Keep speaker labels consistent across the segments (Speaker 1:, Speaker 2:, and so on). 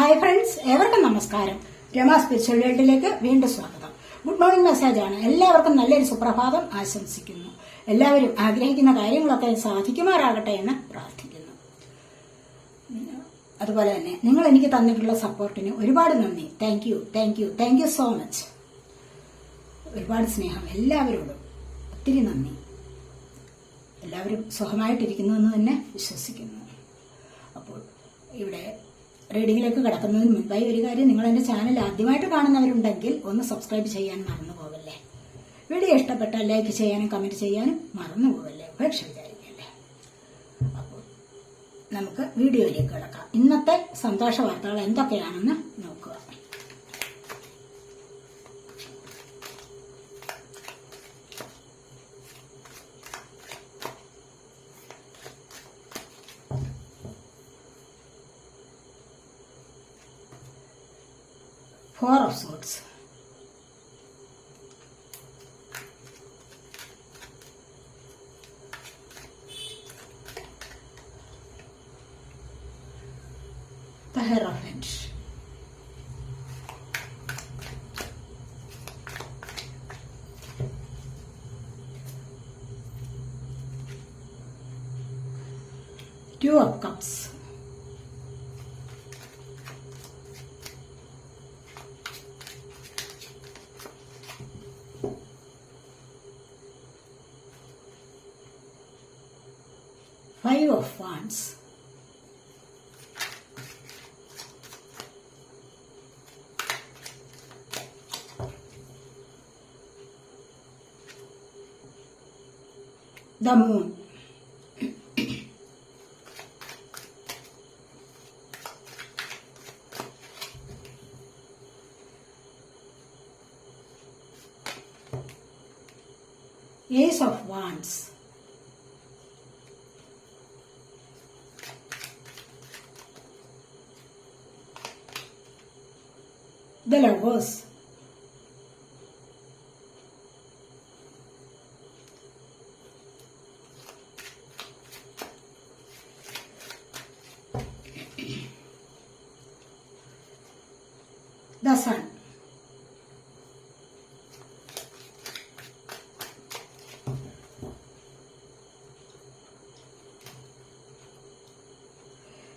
Speaker 1: Hi friends ഏവർക്കും നമസ്കാരം. Rama spiritual വേൾഡിലേക്ക് വീണ്ടും സ്വാഗതം. ഗുഡ് മോർണിംഗ് മെസ്സേജ് ആണ്. എല്ലാവർക്കും നല്ലൊരു സുപ്രഭാതം ആശംസിക്കുന്നു. എല്ലാവരും ആഗ്രഹിക്കുന്ന കാര്യങ്ങളൊക്കെ സാധിക്കുമാറാകട്ടെ എന്ന് പ്രാർത്ഥിക്കുന്നു. അതുപോലെ തന്നെ നിങ്ങൾ എനിക്ക് തന്നിട്ടുള്ള സപ്പോർട്ടിന് ഒരുപാട് നന്ദി. Thank you thank you thank you so much ഒരുപാട് സ്നേഹം എല്ലാവരോടും. ഒത്തിരി നന്ദി. എല്ലാവരും സുഖമായിട്ടിരിക്കുന്നു എന്ന് തന്നെ വിശ്വസിക്കുന്നു. അപ്പോൾ ഇവിടെ റീഡിങ്ങിലേക്ക് കിടക്കുന്നതിന് മുൻപായി ഒരു കാര്യം നിങ്ങൾ എന്റെ ചാനൽ ആദ്യമായിട്ട് കാണുന്നവരുണ്ടെങ്കിൽ ഒന്ന് സബ്സ്ക്രൈബ് ചെയ്യാൻ മറന്നു പോകല്ലേ വീഡിയോ ഇഷ്ടപ്പെട്ടാൽ ലൈക്ക് ചെയ്യാനും കമന്റ് ചെയ്യാനും മറന്നു പോകല്ലേ ഉപേക്ഷ വിചാരിക്കല്ലേ? അപ്പോൾ നമുക്ക് വീഡിയോയിലേക്ക് കിടക്കാം. ഇന്നത്തെ സന്തോഷ വാർത്തകൾ എന്തൊക്കെയാണെന്ന് നോക്കുക. Four of swords The Moon. Ace of Wands. The Lovers. The Sun.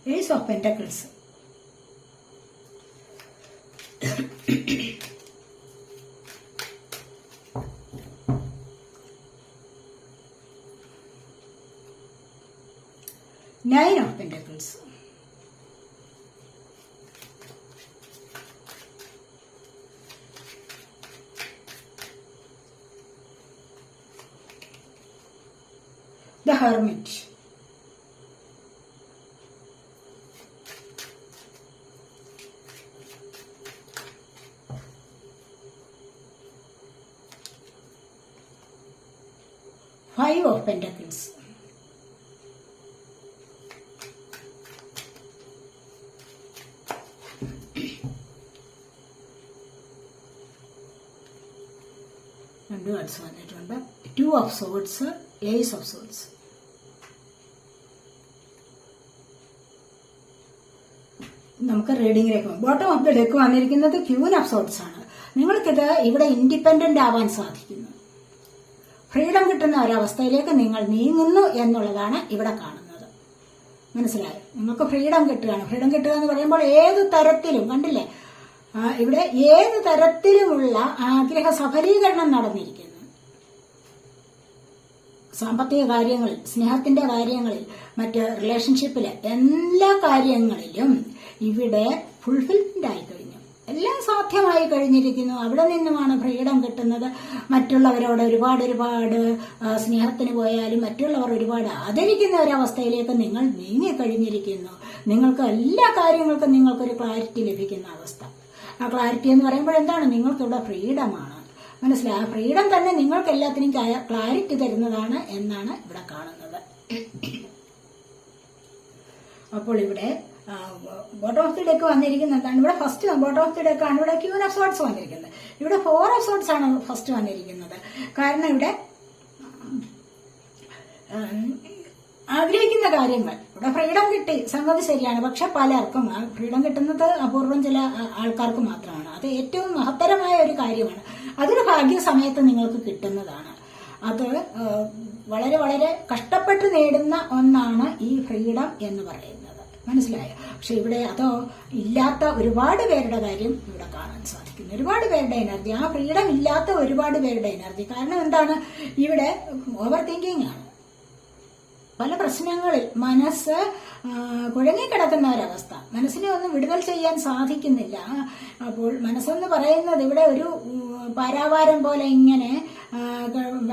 Speaker 1: Ace of Pentacles. Nine of Pentacles. The Hermit. Five of Pentacles. രണ്ട് കാർഡ്സ് വന്നിട്ടുണ്ട് two of swords ace of swords നമുക്ക് റീഡിങ്ങിലേക്ക് ബോട്ടം ഓഫ് ദ ഡെക്ക് വന്നിരിക്കുന്നത് queen of swords ആണ്. നിങ്ങൾക്കിത് ഇവിടെ independent ആവാൻ സാധിക്കുന്നു. ഫ്രീഡം കിട്ടുന്ന ഒരവസ്ഥയിലേക്ക് നിങ്ങൾ നീങ്ങുന്നു എന്നുള്ളതാണ് ഇവിടെ കാണുന്നത്. മനസ്സിലായോ? നിങ്ങൾക്ക് ഫ്രീഡം കിട്ടുകയാണ്. ഫ്രീഡം കിട്ടുക എന്ന് പറയുമ്പോൾ ഏത് തരത്തിലും കണ്ടില്ലേ? ഇവിടെ ഏത് തരത്തിലുമുള്ള ആഗ്രഹ സഫലീകരണം നടന്നിരിക്കുന്നു. സാമ്പത്തിക കാര്യങ്ങളിൽ സ്നേഹത്തിന്റെ കാര്യങ്ങളിൽ മറ്റ് റിലേഷൻഷിപ്പിൽ എല്ലാ കാര്യങ്ങളിലും ഇവിടെ ഫുൾഫിൽമെന്റ് ആയി എല്ലാം സാധ്യമായി കഴിഞ്ഞിരിക്കുന്നു. അവിടെ നിന്നുമാണ് ഫ്രീഡം കിട്ടുന്നത്. മറ്റുള്ളവരോട് ഒരുപാട് ഒരുപാട് സ്നേഹത്തിന് പോയാലും മറ്റുള്ളവർ ഒരുപാട് ആദരിക്കുന്ന ഒരവസ്ഥയിലേക്ക് നിങ്ങൾ നീങ്ങിക്കഴിഞ്ഞിരിക്കുന്നു നിങ്ങൾക്ക് എല്ലാ കാര്യങ്ങൾക്കും നിങ്ങൾക്കൊരു ക്ലാരിറ്റി ലഭിക്കുന്ന അവസ്ഥ. ആ ക്ലാരിറ്റി എന്ന് പറയുമ്പോൾ എന്താണ്? നിങ്ങൾക്കിവിടെ ഫ്രീഡമാണ്. മനസ്സിലായി? ഫ്രീഡം തന്നെ നിങ്ങൾക്ക് എല്ലാത്തിനും ക്ലാരിറ്റി തരുന്നതാണ് എന്നാണ് ഇവിടെ കാണുന്നത്. അപ്പോൾ ഇവിടെ ബോട്ടം ഓഫ് ദി ഡെക്ക് വന്നിരിക്കുന്നത് എന്താണ്? ഇവിടെ first bottom of the deck ആണ് ഇവിടെ ക്യൂൻ ഓഫ് സോട്ട്സ് വന്നിരിക്കുന്നത്. ഇവിടെ ഫോർ ഓഫ് സോട്ട്സ് ആണ് ഫസ്റ്റ് വന്നിരിക്കുന്നത്. കാരണം ഇവിടെ ആഗ്രഹിക്കുന്ന കാര്യങ്ങൾ. ഇവിടെ ഫ്രീഡം കിട്ടി സംഗതി ശരിയാണ്. പക്ഷെ പലർക്കും ഫ്രീഡം കിട്ടുന്നത് അപൂർവം ചില ആൾക്കാർക്ക് മാത്രമാണ്. അത് ഏറ്റവും മഹത്തരമായ ഒരു കാര്യമാണ്. അതൊരു ഭാഗ്യ സമയത്ത് നിങ്ങൾക്ക് കിട്ടുന്നതാണ്. അത് വളരെ വളരെ കഷ്ടപ്പെട്ട് നേടുന്ന ഒന്നാണ് ഈ ഫ്രീഡം എന്ന് പറയുന്നത്. മനസ്സിലായോ. പക്ഷെ ഇവിടെ അതോ ഇല്ലാത്ത ഒരുപാട് പേരുടെ കാര്യം ഇവിടെ കാണാൻ സാധിക്കുന്നു. ഒരുപാട് പേരുടെ എനർജി ആ ഫ്രീഡം ഇല്ലാത്ത ഒരുപാട് പേരുടെ എനർജി കാരണം എന്താണ്? ഇവിടെ ഓവർ തിങ്കിങ് ആണ്. പല പ്രശ്നങ്ങളിൽ മനസ്സ് കുഴങ്ങിക്കിടക്കുന്ന ഒരവസ്ഥ. മനസ്സിനെ ഒന്ന് വിടുതൽ ചെയ്യാൻ സാധിക്കുന്നില്ല. അപ്പോൾ മനസ്സെന്ന് പറയുന്നത് ഇവിടെ ഒരു പാരാവാരം പോലെ ഇങ്ങനെ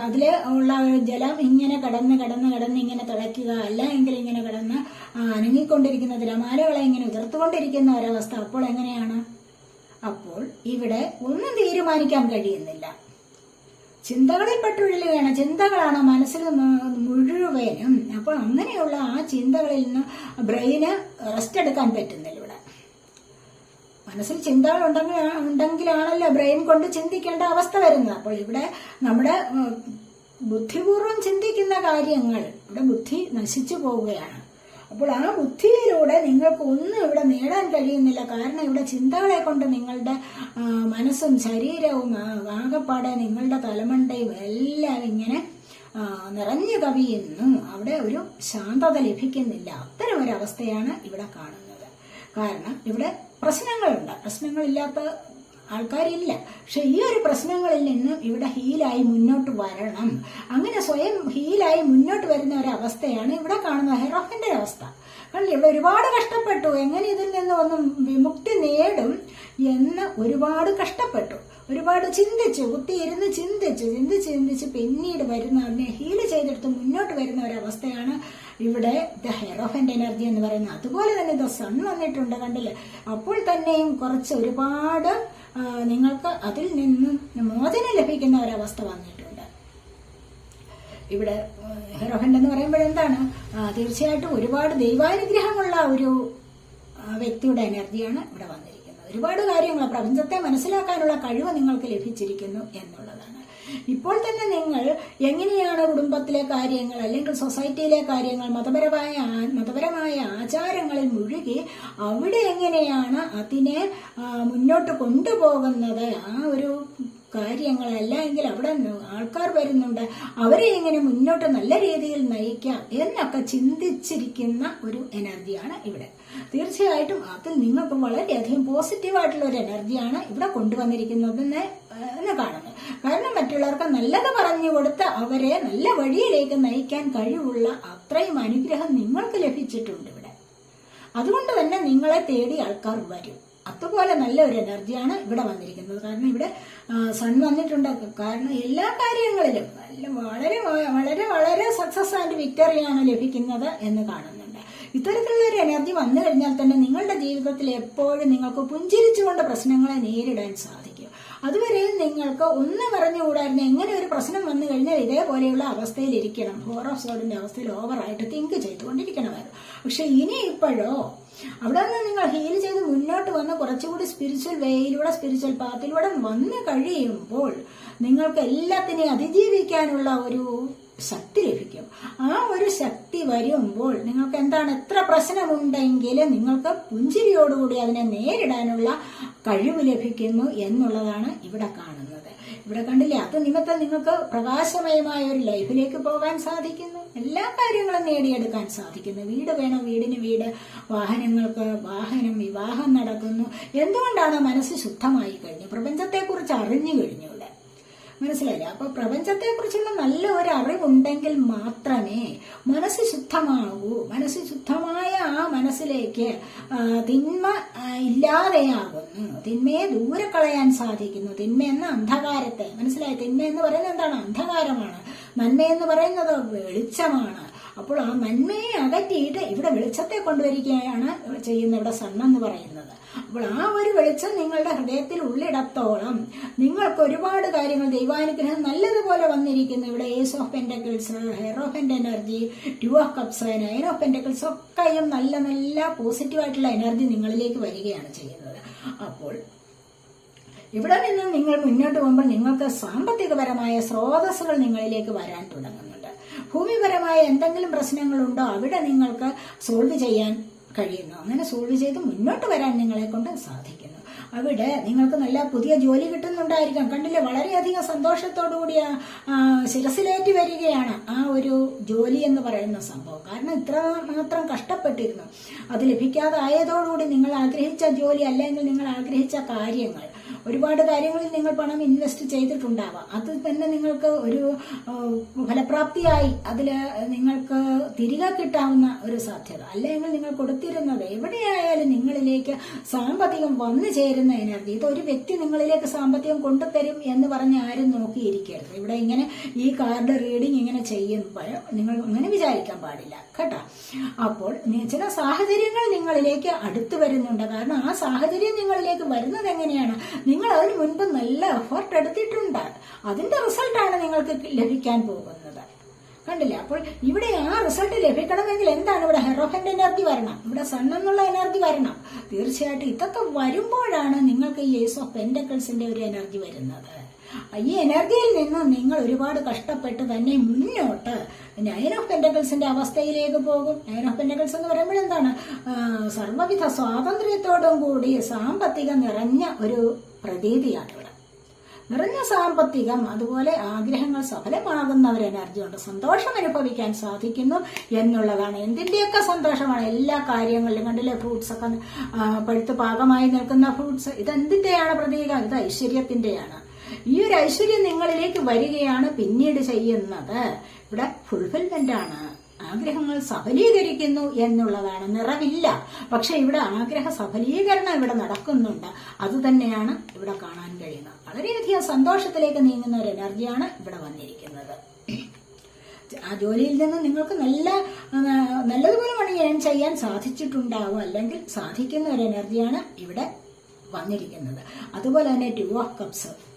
Speaker 1: അതിൽ ഉള്ള ജലം ഇങ്ങനെ കടന്ന് കടന്ന് കടന്ന് ഇങ്ങനെ തിളയ്ക്കുക. അല്ല എങ്കിൽ ഇങ്ങനെ കടന്ന് അനങ്ങിക്കൊണ്ടിരിക്കുന്ന തിരമാലകളെ ഇങ്ങനെ ഉതിർത്തുകൊണ്ടിരിക്കുന്ന ഒരവസ്ഥ അപ്പോൾ എങ്ങനെയാണ്? അപ്പോൾ ഇവിടെ ഒന്നും തീരുമാനിക്കാൻ കഴിയുന്നില്ല. ചിന്തകളിൽ പെട്ടുഴലുകയാണ് ചിന്തകളാണ് മനസ്സിൽ മുഴുവനും. അപ്പോൾ അങ്ങനെയുള്ള ആ ചിന്തകളിൽ നിന്ന് ബ്രെയിന് റെസ്റ്റ് എടുക്കാൻ പറ്റുന്നില്ല. മനസ്സിൽ ചിന്തകൾ ഉണ്ടെങ്കിൽ ഉണ്ടെങ്കിലാണല്ലോ ബ്രെയിൻ കൊണ്ട് ചിന്തിക്കേണ്ട അവസ്ഥ വരുന്നത്. അപ്പോൾ ഇവിടെ നമ്മുടെ ബുദ്ധിപൂർവം ചിന്തിക്കുന്ന കാര്യങ്ങൾ ഇവിടെ ബുദ്ധി നശിച്ചു പോവുകയാണ്. അപ്പോൾ ആ ബുദ്ധിയിലൂടെ നിങ്ങൾക്ക് ഒന്നും ഇവിടെ നേടാൻ കഴിയുന്നില്ല. കാരണം ഇവിടെ ചിന്തകളെ കൊണ്ട് നിങ്ങളുടെ മനസ്സും ശരീരവും ആകപ്പാടെ നിങ്ങളുടെ തലമണ്ടയും എല്ലാം ഇങ്ങനെ നിറഞ്ഞു കവിയുന്നു. അവിടെ ഒരു ശാന്തത ലഭിക്കുന്നില്ല. അത്തരം ഒരു അവസ്ഥയാണ് ഇവിടെ കാണുന്നത്. കാരണം ഇവിടെ പ്രശ്നങ്ങളുണ്ട്. പ്രശ്നങ്ങളില്ലാത്ത ആൾക്കാരില്ല. പക്ഷെ ഈ ഒരു പ്രശ്നങ്ങളിൽ നിന്നും ഇവിടെ ഹീലായി മുന്നോട്ട് വരണം. അങ്ങനെ സ്വയം ഹീലായി മുന്നോട്ട് വരുന്ന ഒരു അവസ്ഥയാണ് ഇവിടെ കാണുന്ന ഹെറോഫിന്റെ അവസ്ഥ കാരണം ഇവിടെ ഒരുപാട് കഷ്ടപ്പെട്ടു. എങ്ങനെ ഇതിൽ നിന്ന് ഒന്നും വിമുക്തി നേടും എന്ന് ഒരുപാട് കഷ്ടപ്പെട്ടു. ഒരുപാട് ചിന്തിച്ചു കുത്തിയിരുന്ന് ചിന്തിച്ചു ചിന്തിച്ച് ചിന്തിച്ച് പിന്നീട് വരുന്ന അതിനെ ഹീൽ ചെയ്തെടുത്ത് മുന്നോട്ട് വരുന്ന ഒരവസ്ഥയാണ് ഇവിടെ ദ ഹെറോഫന്റ് എനർജി എന്ന് പറയുന്നത്. അതുപോലെ തന്നെ ദ സൺ വന്നിട്ടുണ്ട് കണ്ടില്ലേ? അപ്പോൾ തന്നെയും കുറച്ച് ഒരുപാട് നിങ്ങൾക്ക് അതിൽ നിന്നും മോചനം ലഭിക്കുന്ന ഒരവസ്ഥ വന്നിട്ടുണ്ട്. ഇവിടെ ഹെറോഹൻഡ് എന്ന് പറയുമ്പോൾ എന്താണ്? തീർച്ചയായിട്ടും ഒരുപാട് ദൈവാനുഗ്രഹമുള്ള ഒരു വ്യക്തിയുടെ എനർജിയാണ് ഇവിടെ വന്നിരിക്കുന്നത്. ഒരുപാട് കാര്യങ്ങൾ പ്രപഞ്ചത്തെ മനസ്സിലാക്കാനുള്ള കഴിവ് നിങ്ങൾക്ക് ലഭിച്ചിരിക്കുന്നു എന്നുള്ളതാണ്. ഇപ്പോൾ തന്നെ നിങ്ങൾ എങ്ങനെയാണ് കുടുംബത്തിലെ കാര്യങ്ങൾ അല്ലെങ്കിൽ സൊസൈറ്റിയിലെ കാര്യങ്ങൾ മതപരമായ മതപരമായ ആചാരങ്ങളിൽ മുഴുകി അവിടെ എങ്ങനെയാണ് അതിനെ മുന്നോട്ട് കൊണ്ടുപോകുന്നത്? ആ ഒരു കാര്യങ്ങളല്ല എങ്കിൽ അവിടെ ആൾക്കാർ വരുന്നുണ്ട്. അവരെ എങ്ങനെ മുന്നോട്ട് നല്ല രീതിയിൽ നയിക്കാം എന്നൊക്കെ ചിന്തിച്ചിരിക്കുന്ന ഒരു എനർജിയാണ് ഇവിടെ. തീർച്ചയായിട്ടും അതിൽ നിങ്ങൾക്ക് വളരെയധികം പോസിറ്റീവായിട്ടുള്ള ഒരു എനർജിയാണ് ഇവിടെ കൊണ്ടുവന്നിരിക്കുന്നതെന്ന് എന്ന് കാണുന്നത്. കാരണം മറ്റുള്ളവർക്ക് നല്ലത് പറഞ്ഞു കൊടുത്ത് അവരെ നല്ല വഴിയിലേക്ക് നയിക്കാൻ കഴിവുള്ള അത്രയും അനുഗ്രഹം നിങ്ങൾക്ക് ലഭിച്ചിട്ടുണ്ട് ഇവിടെ. അതുകൊണ്ട് തന്നെ നിങ്ങളെ തേടി ആൾക്കാർ വരും. അതുപോലെ നല്ല ഒരു എനർജിയാണ് ഇവിടെ വന്നിരിക്കുന്നത്. കാരണം ഇവിടെ സൺ വന്നിട്ടുണ്ട്. കാരണം എല്ലാ കാര്യങ്ങളിലും നല്ല വളരെ വളരെ വളരെ സക്സസ് ആൻഡ് വിക്ടറിയാണ് ലഭിക്കുന്നത് എന്ന് കാണുന്നുണ്ട്. ഇത്തരത്തിലുള്ള ഒരു എനർജി വന്നു കഴിഞ്ഞാൽ തന്നെ നിങ്ങളുടെ ജീവിതത്തിൽ എപ്പോഴും നിങ്ങൾക്ക് പുഞ്ചിരിച്ചുകൊണ്ട് പ്രശ്നങ്ങളെ നേരിടാൻ സാധിക്കും. അതുവരെയും നിങ്ങൾക്ക് ഒന്ന് പറഞ്ഞുകൂടായിരുന്നു എങ്ങനെ ഒരു പ്രശ്നം വന്നു കഴിഞ്ഞാൽ ഇതേപോലെയുള്ള അവസ്ഥയിൽ ഇരിക്കണം. ഫോർ ഓഫ് സോഡിന്റെ അവസ്ഥയിൽ ഓവറായിട്ട് തിങ്ക് ചെയ്തുകൊണ്ടിരിക്കണമായിരുന്നു. പക്ഷെ ഇനി ഇപ്പോഴോ അവിടെ നിന്ന് നിങ്ങൾ ഹീൽ ചെയ്ത് മുന്നോട്ട് വന്ന് കുറച്ചുകൂടി സ്പിരിച്വൽ വേയിലൂടെ സ്പിരിച്വൽ പാത്തിലൂടെ വന്നു കഴിയുമ്പോൾ നിങ്ങൾക്ക് എല്ലാത്തിനെയും അതിജീവിക്കാനുള്ള ഒരു ശക്തി ലഭിക്കും. ആ ഒരു ശക്തി വരുമ്പോൾ നിങ്ങൾക്ക് എന്താണ് എത്ര പ്രശ്നമുണ്ടെങ്കിലും നിങ്ങൾക്ക് പുഞ്ചിരിയോടുകൂടി അതിനെ നേരിടാനുള്ള കഴിവ് ലഭിക്കുന്നു എന്നുള്ളതാണ് ഇവിടെ കാണുന്നത്. ഇവിടെ കണ്ടില്ലേ? അത് നിമിത്തം നിങ്ങൾക്ക് പ്രകാശമയമായ ഒരു ലൈഫിലേക്ക് പോകാൻ സാധിക്കുന്നു. എല്ലാ കാര്യങ്ങളും നേടിയെടുക്കാൻ സാധിക്കുന്നു. വീട് വേണം വീടിന് വീട് വാഹനങ്ങൾക്ക് വാഹനം വിവാഹം നടക്കുന്നു. എന്തുകൊണ്ടാണ് മനസ്സ് ശുദ്ധമായി കഴിഞ്ഞു? പ്രപഞ്ചത്തെക്കുറിച്ച് അറിഞ്ഞു കഴിഞ്ഞു. മനസ്സിലായില്ലേ? അപ്പൊ പ്രപഞ്ചത്തെക്കുറിച്ചുള്ള നല്ല ഒരു അറിവുണ്ടെങ്കിൽ മാത്രമേ മനസ്സ് ശുദ്ധമാകൂ. മനസ്സ് ശുദ്ധമായ ആ മനസ്സിലേക്ക് തിന്മ ഇല്ലാതെയാകുന്നു. തിന്മയെ ദൂരെ കളയാൻ സാധിക്കുന്നു. തിന്മ എന്ന അന്ധകാരത്തെ. മനസ്സിലായി? തിന്മ എന്ന് പറയുന്നത് എന്താണ്? അന്ധകാരമാണ്. നന്മ എന്ന് പറയുന്നത് വെളിച്ചമാണ്. അപ്പോൾ ആ നന്മയെ അകറ്റിയിട്ട് ഇവിടെ വെളിച്ചത്തെ കൊണ്ടുവരികയാണ് ചെയ്യുന്ന ഇവിടെ സണ്ണെന്ന് പറയുന്നത്. അപ്പോൾ ആ ഒരു വെളിച്ചം നിങ്ങളുടെ ഹൃദയത്തിൽ ഉള്ളിടത്തോളം നിങ്ങൾക്ക് ഒരുപാട് കാര്യങ്ങൾ ദൈവാനുഗ്രഹം നല്ലതുപോലെ വന്നിരിക്കുന്നു. ഇവിടെ ace of pentacles hair of എന്റെ energy two of cups nine of pentacles ഒക്കെയും നല്ല നല്ല പോസിറ്റീവായിട്ടുള്ള എനർജി നിങ്ങളിലേക്ക് വരികയാണ് ചെയ്യുന്നത്. അപ്പോൾ ഇവിടെ നിന്ന് നിങ്ങൾ മുന്നോട്ട് പോകുമ്പോൾ നിങ്ങൾക്ക് സാമ്പത്തികപരമായ സ്രോതസ്സുകൾ നിങ്ങളിലേക്ക് വരാൻ തുടങ്ങുന്നുണ്ട് ഭൂമിപരമായ എന്തെങ്കിലും പ്രശ്നങ്ങളുണ്ടോ അവിടെ നിങ്ങൾക്ക് സോൾവ് ചെയ്യാൻ കഴിയുന്നു. അങ്ങനെ സോൾവ് ചെയ്ത് മുന്നോട്ട് വരാൻ നിങ്ങളെ കൊണ്ട് സാധിക്കുന്നു. അവിടെ നിങ്ങൾക്ക് നല്ല പുതിയ ജോലി കിട്ടുന്നുണ്ടായിരിക്കാം. കണ്ടില്ലേ? വളരെയധികം സന്തോഷത്തോടു കൂടി ആ, ആ, ശിരസിലേറ്റി വരികയാണ് ആ ഒരു ജോലി എന്ന് പറയുന്ന സംഭവം. കാരണം ഇത്ര മാത്രം കഷ്ടപ്പെട്ടിരുന്നു. അത് ലഭിക്കാതായതോടുകൂടി നിങ്ങൾ ആഗ്രഹിച്ച ജോലി അല്ലെങ്കിൽ നിങ്ങൾ ആഗ്രഹിച്ച കാര്യങ്ങൾ ഒരുപാട് കാര്യങ്ങളിൽ നിങ്ങൾ പണം ഇൻവെസ്റ്റ് ചെയ്തിട്ടുണ്ടാവാം. അത് തന്നെ നിങ്ങൾക്ക് ഒരു ഫലപ്രാപ്തിയായി അതിൽ നിങ്ങൾക്ക് തിരികെ കിട്ടാവുന്ന ഒരു സാധ്യത. അല്ലെങ്കിൽ നിങ്ങൾ കൊടുത്തിരുന്നത് എവിടെയായാലും നിങ്ങളിലേക്ക് സാമ്പത്തികം വന്നു ചേരുന്ന എനർജി ഇത് ഒരു വ്യക്തി നിങ്ങളിലേക്ക് സാമ്പത്തികം കൊണ്ടുതരും എന്ന് പറഞ്ഞ് ആരും നോക്കിയിരിക്കരുത്. ഇവിടെ ഇങ്ങനെ ഈ കാർഡ് റീഡിംഗ് ഇങ്ങനെ ചെയ്യുമ്പോൾ നിങ്ങൾ അങ്ങനെ വിചാരിക്കാൻ പാടില്ല. കേട്ടോ? അപ്പോൾ ചില സാഹചര്യങ്ങൾ നിങ്ങളിലേക്ക് അടുത്തു വരുന്നുണ്ട്. കാരണം ആ സാഹചര്യം നിങ്ങളിലേക്ക് വരുന്നത് എങ്ങനെയാണ്? നിങ്ങൾ അതിന് മുൻപ് നല്ല എഫേർട്ട് എടുത്തിട്ടുണ്ട്. അതിന്റെ റിസൾട്ടാണ് നിങ്ങൾക്ക് ലഭിക്കാൻ പോകുന്നത്. കണ്ടില്ല? അപ്പോൾ ഇവിടെ ആ റിസൾട്ട് ലഭിക്കണമെങ്കിൽ എന്താണ് ഇവിടെ ഹെറോഫന്റ് എനർജി വരണം? ഇവിടെ സൺ എന്നുള്ള എനർജി വരണം. തീർച്ചയായിട്ടും ഇതൊക്കെ വരുമ്പോഴാണ് നിങ്ങൾക്ക് ഈ ഏസ് ഓഫ് പെൻഡക്കിൾസിന്റെ ഒരു എനർജി വരുന്നത്. ഈ എനർജിയിൽ നിന്ന് നിങ്ങൾ ഒരുപാട് കഷ്ടപ്പെട്ട് തന്നെ മുന്നോട്ട് നയൻ ഓഫ് പെൻഡക്കിൾസിന്റെ അവസ്ഥയിലേക്ക് പോകും. നയൻ ഓഫ് പെൻഡക്കിൾസ് എന്ന് പറയുമ്പോൾ എന്താണ്? സർവവിധ സ്വാതന്ത്ര്യത്തോടും കൂടി സാമ്പത്തികം നിറഞ്ഞ ഒരു പ്രതീതിയാണ് ഇവിടെ നിറഞ്ഞ സാമ്പത്തികം അതുപോലെ ആഗ്രഹങ്ങൾ സഫലമാകുന്ന എനർജി ഉണ്ട് സന്തോഷം അനുഭവിക്കാൻ സാധിക്കുന്നു എന്നുള്ളതാണ്. എന്തിന്റെയൊക്കെ സന്തോഷമാണ്? എല്ലാ കാര്യങ്ങളിലും കണ്ടില്ലേ? ഫ്രൂട്ട്സ് ഒക്കെ പഴുത്ത് പാകമായി നിൽക്കുന്ന ഫ്രൂട്ട്സ് ഇത് എന്തിന്റെയാണ് പ്രതീകം? ഇത് ഐശ്വര്യത്തിന്റെയാണ്. ഈ ഒരു ഐശ്വര്യം നിങ്ങളിലേക്ക് വരികയാണ് പിന്നീട് ചെയ്യുന്നത്. ഇവിടെ ഫുൾഫിൽമെന്റ് ആണ്. ആഗ്രഹങ്ങൾ സഫലീകരിക്കുന്നു എന്നുള്ളതാണ്. നിറവില്ല. പക്ഷെ ഇവിടെ ആഗ്രഹ സഫലീകരണം ഇവിടെ നടക്കുന്നുണ്ട്. അത് തന്നെയാണ് ഇവിടെ കാണാൻ കഴിയുന്നത്. വളരെയധികം സന്തോഷത്തിലേക്ക് നീങ്ങുന്ന ഒരു എനർജിയാണ് ഇവിടെ വന്നിരിക്കുന്നത്. ആ ജോലിയിൽ നിന്ന് നിങ്ങൾക്ക് നല്ല നല്ലതുപോലെ പണി ഞാൻ ചെയ്യാൻ സാധിച്ചിട്ടുണ്ടാവും അല്ലെങ്കിൽ സാധിക്കുന്ന ഒരു എനർജിയാണ് ഇവിടെ വന്നിരിക്കുന്നത്. അതുപോലെ തന്നെ ടു ഓഫ് കപ്സ്.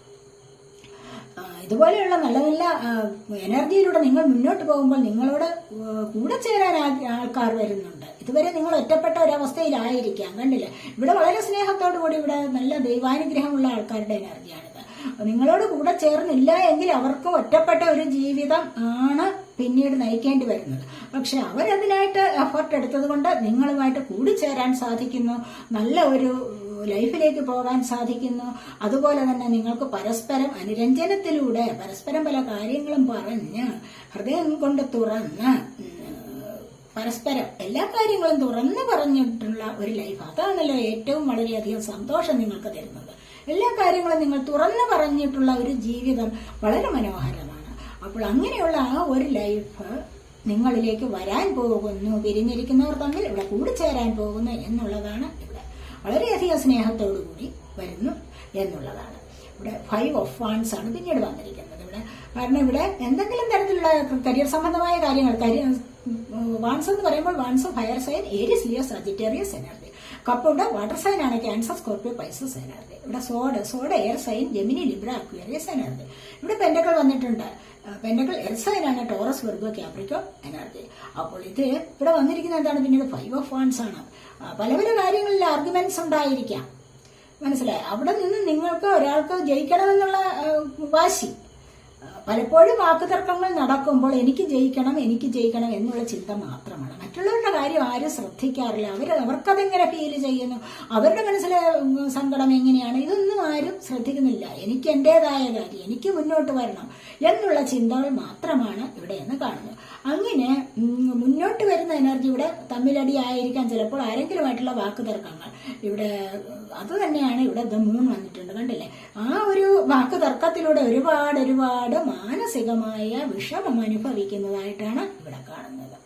Speaker 1: ഇതുപോലെയുള്ള നല്ല നല്ല എനർജിയിലൂടെ നിങ്ങൾ മുന്നോട്ട് പോകുമ്പോൾ നിങ്ങളോട് കൂടെ ചേരാൻ ആൾക്കാർ വരുന്നുണ്ട്. ഇതുവരെ നിങ്ങൾ ഒറ്റപ്പെട്ട ഒരവസ്ഥയിലായിരിക്കാം കണ്ടില്ല? ഇവിടെ വളരെ സ്നേഹത്തോടു കൂടി ഇവിടെ നല്ല ദൈവാനുഗ്രഹമുള്ള ആൾക്കാരുടെ എനർജിയാണിത്. നിങ്ങളോട് കൂടെ ചേർന്നില്ല എങ്കിൽ അവർക്ക് ഒറ്റപ്പെട്ട ഒരു ജീവിതം ആണ് പിന്നീട് നയിക്കേണ്ടി വരുന്നത്. പക്ഷെ അവരതിനായിട്ട് എഫർട്ട് എടുത്തത് കൊണ്ട് നിങ്ങളുമായിട്ട് കൂടിച്ചേരാൻ സാധിക്കുന്നു. നല്ല ഒരു ലൈഫിലേക്ക് പോകാൻ സാധിക്കുന്നു. അതുപോലെ തന്നെ നിങ്ങൾക്ക് പരസ്പരം അനുരഞ്ജനത്തിലൂടെ പരസ്പരം പല കാര്യങ്ങളും പറഞ്ഞ് ഹൃദയം കൊണ്ട് തുറന്ന് പരസ്പരം എല്ലാ കാര്യങ്ങളും തുറന്നു പറഞ്ഞിട്ടുള്ള ഒരു ലൈഫ്. അതാണല്ലോ ഏറ്റവും വളരെയധികം സന്തോഷം നിങ്ങൾക്ക് തരുന്നത്. എല്ലാ കാര്യങ്ങളും നിങ്ങൾ തുറന്നു പറഞ്ഞിട്ടുള്ള ഒരു ജീവിതം വളരെ മനോഹരമാണ്. അപ്പോൾ അങ്ങനെയുള്ള ആ ഒരു ലൈഫ് നിങ്ങളിലേക്ക് വരാൻ പോകുന്നു. പിരിഞ്ഞിരിക്കുന്നവർ തമ്മിൽ ഇവിടെ കൂടിച്ചേരാൻ പോകുന്നു എന്നുള്ളതാണ് വളരെയധികം സ്നേഹത്തോടു കൂടി വരുന്നു എന്നുള്ളതാണ്. ഇവിടെ ഫൈവ് ഓഫ് വാൺസ് ആണ് പിന്നീട് വന്നിരിക്കുന്നത്. ഇവിടെ കാരണം ഇവിടെ എന്തെങ്കിലും തരത്തിലുള്ള കരിയർ സംബന്ധമായ കാര്യങ്ങൾ കരിയർ വാൺസ് എന്ന് പറയുമ്പോൾ wands fire sign Aries Leo Sagittarius energy കപ്പുണ്ട് water sign ആണ് ക്യാൻസർ സ്കോർപ്പിയോ പൈസ എനർജി ഇവിടെ sword sword air sign Gemini Libra Aquarius energy ഇവിടെ പെൻഡകൾ വന്നിട്ടുണ്ട്. പെൻഡകൾ എയർ സൈൻ ആണ് ടോറസ് വെർഗോ ക്യാപ്രിക്കോ എനർജി അപ്പോൾ ഇത് ഇവിടെ വന്നിരിക്കുന്നത് എന്താണ്? പിന്നീട് ഫൈവ് ഓഫ് വൺസ് ആണ്. പല പല കാര്യങ്ങളിൽ ആർഗ്യുമെന്റ്സ് ഉണ്ടായിരിക്കാം. മനസ്സിലായി? അവിടെ നിന്ന് നിങ്ങൾക്ക് ഒരാൾക്ക് ജയിക്കണമെന്നുള്ള വാശി. പലപ്പോഴും വാക്കുതർക്കങ്ങൾ നടക്കുമ്പോൾ എനിക്ക് ജയിക്കണം എനിക്ക് ജയിക്കണം എന്നുള്ള ചിന്ത മാത്രമാണ്. മറ്റുള്ളവരുടെ കാര്യം ആരും ശ്രദ്ധിക്കാറില്ല. അവർ അവർക്കതെങ്ങനെ ഫീൽ ചെയ്യുന്നു? അവരുടെ മനസ്സിലെ സങ്കടം എങ്ങനെയാണ്? ഇതൊന്നും ആരും ശ്രദ്ധിക്കുന്നില്ല. എനിക്ക് എന്റെതായ കാര്യം എനിക്ക് മുന്നോട്ട് വരണം എന്നുള്ള ചിന്തകൾ മാത്രമാണ് ഇവിടെ എന്ന് കാണുന്നത്. അങ്ങനെ മുന്നോട്ട് വരുന്ന എനർജി ഇവിടെ തമ്മിലടി ആയിരിക്കാം ചിലപ്പോൾ ആരെങ്കിലുമായിട്ടുള്ള വാക്ക് തർക്കങ്ങൾ ഇവിടെ അത് തന്നെയാണ് ഇവിടെ ദ മൂൺ വന്നിട്ടുണ്ട്. കണ്ടില്ലേ? ആ ഒരു വാക്ക് തർക്കത്തിലൂടെ ഒരുപാട് ഒരുപാട് മാനസികമായ വിഷമം അനുഭവിക്കുന്നതായിട്ടാണ് ഇവിടെ കാണുന്നത്.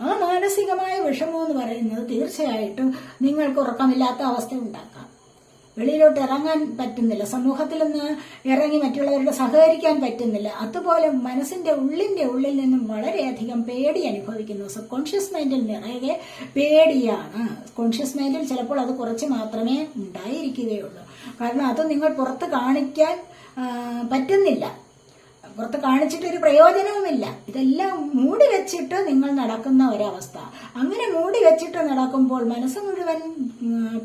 Speaker 1: ആ മാനസികമായ വിഷമം എന്ന് പറയുന്നത് തീർച്ചയായിട്ടും നിങ്ങൾക്ക് ഉറക്കമില്ലാത്ത അവസ്ഥ ഉണ്ടാക്കാം. വെളിയിലോട്ട് ഇറങ്ങാൻ പറ്റുന്നില്ല. സമൂഹത്തിൽ നിന്ന് ഇറങ്ങി മറ്റുള്ളവരോട് സഹകരിക്കാൻ പറ്റുന്നില്ല. അതുപോലെ മനസ്സിന്റെ ഉള്ളിന്റെ ഉള്ളിൽ നിന്നും വളരെയധികം പേടി അനുഭവിക്കുന്നു. സബ് കോൺഷ്യസ് മൈൻഡിൽ നിറയെ പേടിയാണ്. കോൺഷ്യസ് മൈൻഡിൽ ചിലപ്പോൾ അത് കുറച്ച് മാത്രമേ ഉണ്ടായിരിക്കുകയുള്ളൂ. കാരണം അത് നിങ്ങൾ പുറത്ത് കാണിക്കാൻ പറ്റുന്നില്ല. പുറത്ത് കാണിച്ചിട്ട് ഒരു പ്രയോജനവുമില്ല. ഇതെല്ലാം മൂടി വെച്ചിട്ട് നിങ്ങൾ നടക്കുന്ന ഒരവസ്ഥ. അങ്ങനെ മൂടി വെച്ചിട്ട് നടക്കുമ്പോൾ മനസ്സ് മുഴുവൻ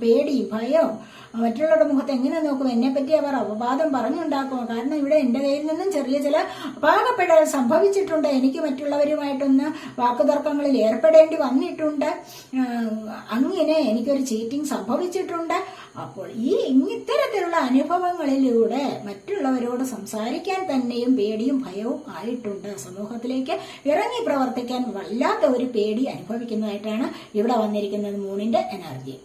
Speaker 1: പേടി ഭയവും മറ്റുള്ളവരുടെ മുഖത്ത് എങ്ങനെ നോക്കും എന്നെ പറ്റി അവർ അപവാദം പറഞ്ഞുണ്ടാക്കും കാരണം ഇവിടെ എന്റെ കയ്യിൽ നിന്നും ചെറിയ ചില പാകപ്പെടൽ സംഭവിച്ചിട്ടുണ്ട്. എനിക്ക് മറ്റുള്ളവരുമായിട്ടൊന്ന് വാക്കുതർക്കങ്ങളിൽ ഏർപ്പെടേണ്ടി വന്നിട്ടുണ്ട്. അങ്ങനെ എനിക്കൊരു ചീറ്റിംഗ് സംഭവിച്ചിട്ടുണ്ട്. അപ്പോൾ ഈ ഇത്തരത്തിലുള്ള അനുഭവങ്ങളിലൂടെ മറ്റുള്ളവരോട് സംസാരിക്കാൻ തന്നെയും പേടിയും ഭയവും ആയിട്ടുണ്ട്. സമൂഹത്തിലേക്ക് ഇറങ്ങി പ്രവർത്തിക്കാൻ വല്ലാത്ത ഒരു പേടി അനുഭവിക്കുന്നതായിട്ടാണ് ഇവിടെ വന്നിരിക്കുന്നത് മൂണിന്റെ എനർജി.